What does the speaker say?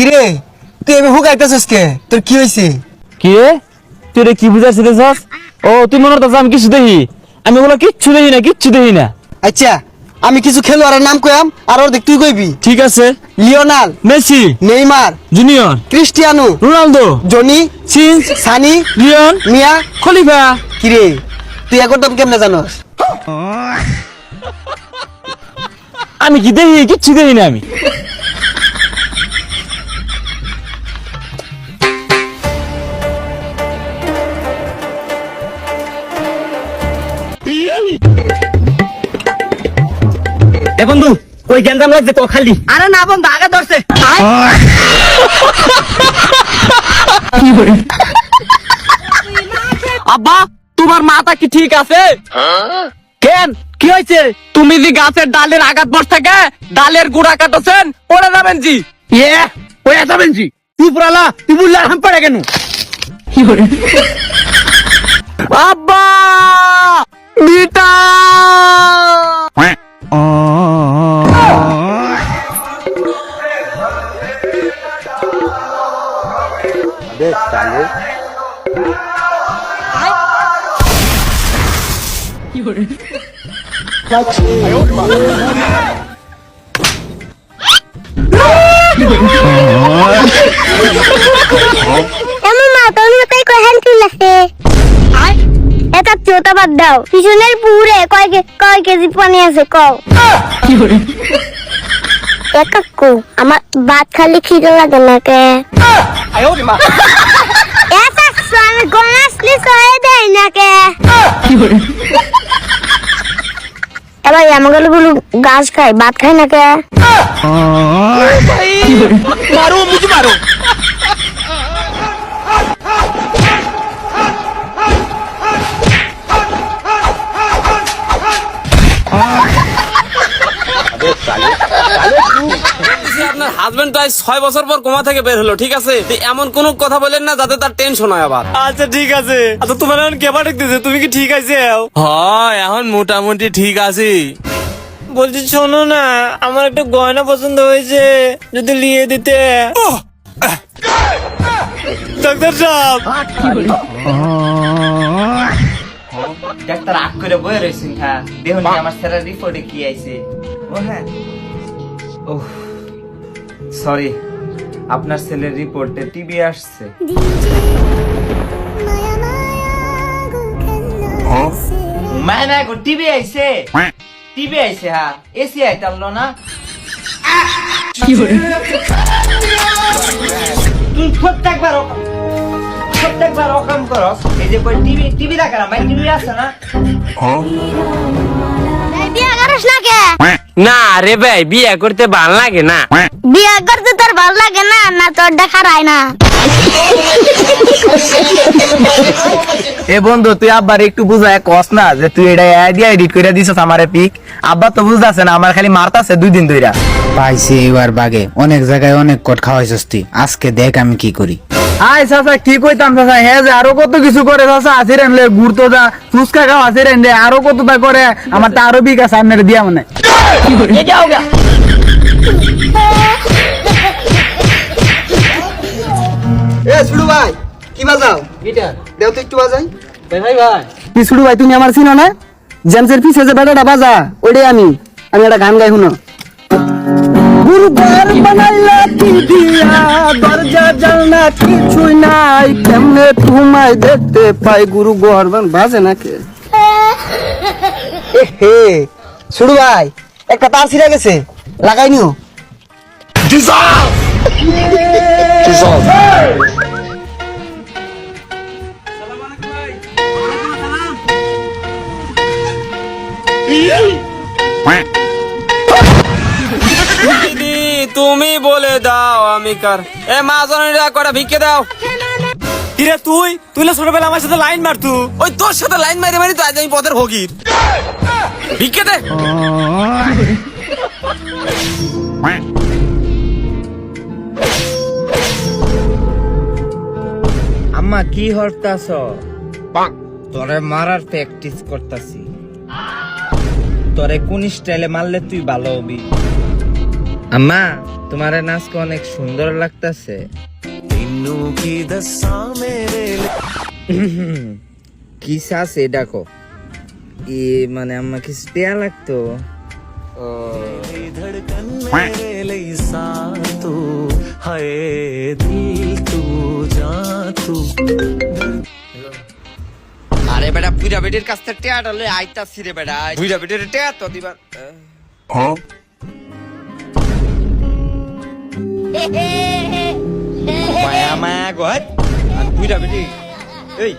কিরে? তুই এবার হুক আইতাছিস কে? তোর কি হয়েছে কি? রে তুই রে কি বুঝাচ্ছিস ও তুই মনে করতেছ আমি কিছু দেখি? আমি ওগুলো কিচ্ছু দেখি না কিচ্ছু দেখি না। আচ্ছা আমি কিছু খেলোয়াড়ের নাম কয়াম আর ওর দেখ তুই কইবি। ঠিক আছে। Lionel Messi Neymar junior Cristiano Ronaldo Johnny Sins Sunny Leone Mia. Khalifa. কিরে তুই একর দাম কেমনে জানোস? আমি কি দেখি কিচ্ছু দেখি না আমি। এ বন্ধু ওই গ্যান্দাম লাগছে তো খালি। আরে না বন্ধু আগে ধরছে। আব্বা তোমার মাথা কি ঠিক আছে? কেন? কি হয়েছে? তুমি যে গাছের ডালের আঘাত বস থাকে ডালের গুড়া কাটছেন পড়ে যাবেন জি। ইয়ে পড়ে যাবেন জি। তুই পুরালা তুই বললে হাম পড়ে কেন? আব্বা বিটা! কয়খান চুল বাদ দাও। পিছনের পুরে কয় কে- কয় কেজি পানি আছে, কও। এ কাকু আমার ভাত খালি খিদে লাগে না কে? এ কাকু আমি গনাসলি সয়ে দেয় না কে এবার আমাকে গুলো গাছ খায় ভাত খায় না কে মারো মুঝে আপনার হাজবেন্ড প্রায় ছয় বছর পর কোমা থেকে বের হলো ঠিক আছে? তো এমন কোন কথা বলেন না যাতে তার টেনশন হয় আবার। আচ্ছা ঠিক আছে। আচ্ছা তোমার এখন কেবা দেখতেছে তুমি কি ঠিক আছে হয় এখন মোটামুটি ঠিক আছি। বলছি শোনো না আমার একটা গয়না পছন্দ হয়েছে যদি লিয়ে দিতে। ডাক্তার সাহেব! ডাক্তার আগ করে বয়ে রয়েছেন হ্যাঁ। দেখুন আমার স্যারের রিপোর্টে কি আইছে? ও হ্যাঁ। ও সরি আপনার ছেলের রিপোর্টে টিভি আসছে। মায় গো টিভি আইছে? টিভি আইছে হ্যাঁ এসি আইতাল না? তুই প্রত্যেকবার ও- প্রত্যেকবার অকাম করস এই যে টিভি টিভি দেখা না টিভি আছে না? বিয়া করিস না কে না রে ভাই বিয়ে করতে ভালো লাগে না। বিয়া করতে তোর ভালো লাগে না? না তোর দেখা রায় না। এ বন্ধু তুই আব্বার একটু বুঝায় কস না যে তুই এটা আইডিয়া এডিট করে দিছস আমারে পিক। আব্বা তো বুঝতাছে না আমার খালি মারতাছে দুই দিন ধইরা। পাইছি এবার বাগে। অনেক জায়গায় অনেক কট খাওয়াইছস তুই। আজকে দেখ আমি কি করি। আই চাচা কি কইতাম চাচা? হ্যাঁ যে আরও কত কিছু করে চাচা? আছে রে ঘুরতো যা ফুচকা খাও আছে রে আরও কত তা করে? আমার তা আরও বিকা সামনে দিয়া মানে এ ছুড়ু ভাই কি বাজাও গিটার দেও তো একটু বাজাই ভাই ভাই কি ছুড়ু ভাই তুমি আমার চিনো না? জেমসের পিছে যে বেটাটা বাজা ওইটাই আমি। আমি একটা গান গাই শুনো গুরুবার বানাইলা কি দিয়া দরজা জানলা কিছুই নাই। কেমনে তোমায় দেখতে পাই গুরু ঘর বাজে নাকি? এ হে। ছুড়ু ভাই একটা তার ছিঁড়ে গেছে। লাগাই নিও। তুমি বলে দাও আমি কার। এ মা জননীরা কটা ভিক্ষে দাও। কিরে তুই? তুই না ছোটবেলা আমার সাথে লাইন মারতু। ওই তোর সাথে লাইন মারি মারি তো আজ আমি পথের ভগির ভিক্ষে দে। আম্মা কি হরতাছ? তোরে মারার প্র্যাকটিস করতাছি। তোরে কোন স্টাইলে মারলে তুই ভালো হবি? আম্মা তোমার নাচকে অনেক সুন্দর লাগতাছে। কি আছে ডাকো ই মানে আমাকে টেয়া লাগতো। ও। আরে বেটা বুইরা বেটির কাছ থেকে টেয়াটা লই আইতাছি রে বেটা। বুইরা বেটির টেয়া তো দিবা মায়া মায়া গত বুইরা বেটি এই।